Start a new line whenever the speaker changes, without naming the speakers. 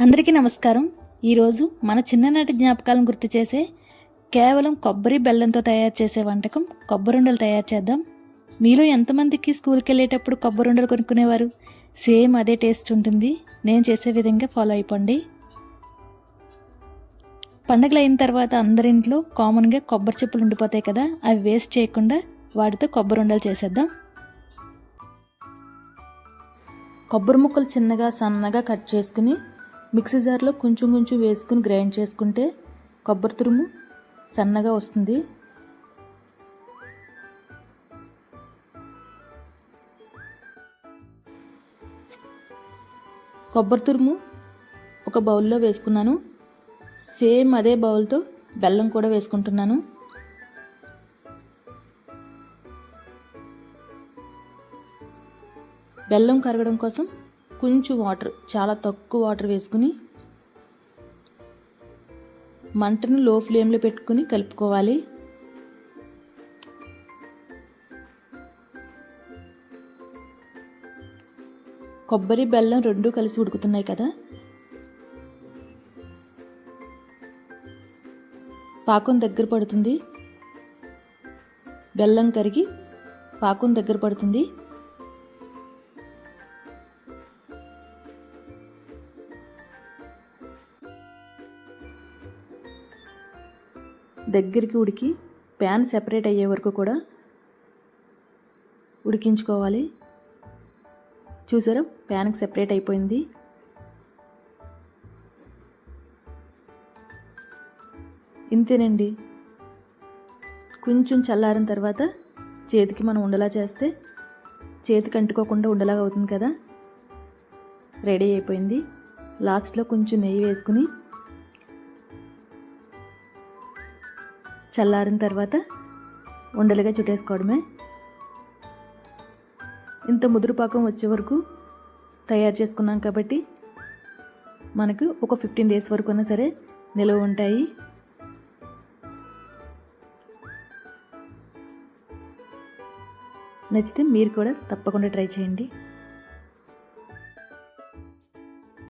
అందరికీ నమస్కారం. ఈరోజు మన చిన్ననాటి జ్ఞాపకాలను గుర్తు చేసే కేవలం కొబ్బరి బెల్లంతో తయారు చేసే వంటకం కొబ్బరుండలు తయారు చేద్దాం. మీలో ఎంతమందికి స్కూల్కి వెళ్ళేటప్పుడు కొబ్బరుండలు కొనుక్కునేవారు? సేమ్ అదే టేస్ట్ ఉంటుంది. నేను చేసే విధంగా ఫాలో అయిపోండి. పండగలు అయిన తర్వాత అందరింట్లో కామన్గా కొబ్బరి చెప్పులు ఉండిపోతాయి కదా అవి వేస్ట్ చేయకుండా వాటితో కొబ్బరుండలు చేసేద్దాం. కొబ్బరి ముక్కలు చిన్నగా సన్నగా కట్ చేసుకుని మిక్సీ జార్లో కొంచెం కొంచెం వేసుకుని గ్రైండ్ చేసుకుంటే కొబ్బరి తురుము సన్నగా వస్తుంది. కొబ్బరి తురుము ఒక బౌల్లో వేసుకున్నాను. సేమ్ అదే బౌల్తో బెల్లం కూడా వేసుకుంటున్నాను. బెల్లం కరగడం కోసం కొంచెం వాటర్ చాలా తక్కువ వాటర్ వేసుకుని మంటను లో ఫ్లేమ్లో పెట్టుకుని కలుపుకోవాలి. కొబ్బరి బెల్లం రెండు కలిసి ఉడుకుతున్నాయి కదా. పాకం దగ్గర పడుతుంది. బెల్లం కరిగి పాకం దగ్గర పడుతుంది. దగ్గరికి ఉడికి ప్యాన్ సెపరేట్ అయ్యే వరకు కూడా ఉడికించుకోవాలి. చూసారా? ప్యాన్కి సెపరేట్ అయిపోయింది. ఇంతేనండి. కొంచెం చల్లారిన తర్వాత చేతికి మనం ఉండలా చేస్తే చేతికి అంటుకోకుండా ఉండలాగా అవుతుంది కదా. రెడీ అయిపోయింది. లాస్ట్లో కొంచెం నెయ్యి వేసుకుని చల్లారిన తర్వాత ఉండలుగా చుట్టేసుకోవడమే. ఇంత ముదురు పాకం వచ్చే వరకు తయారు చేసుకున్నాం కాబట్టి మనకు ఒక ఫిఫ్టీన్ డేస్ వరకు అయినా సరే నిల్వ ఉంటాయి. నచ్చితే మీరు కూడా తప్పకుండా ట్రై చేయండి.